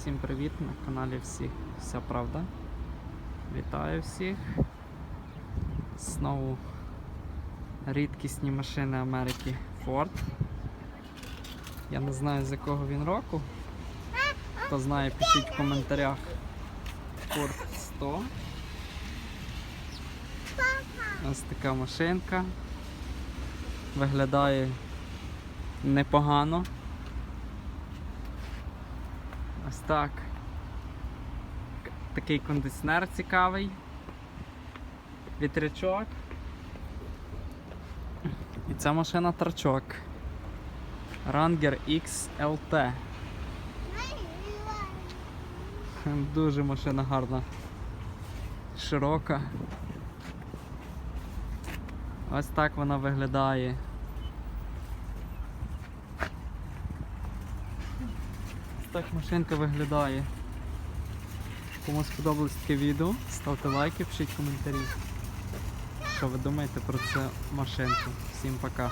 Всім привіт на каналі всіх Вся Правда. Вітаю всіх. Знову рідкісні машини Америки Ford. Я не знаю з якого він року. Хто знає, пишіть в коментарях Ford 100. Ось така машинка. Виглядає непогано. Ось так. Такий кондиціонер цікавий. Вітрячок. І ця машина трачок. Ranger XLT. Дуже машина гарна. Широка. Ось так вона виглядає. Так машинка виглядає. Кому сподобалось таке відео, ставте лайки, пишіть коментарі. Що ви думаєте про цю машинку? Всім пока.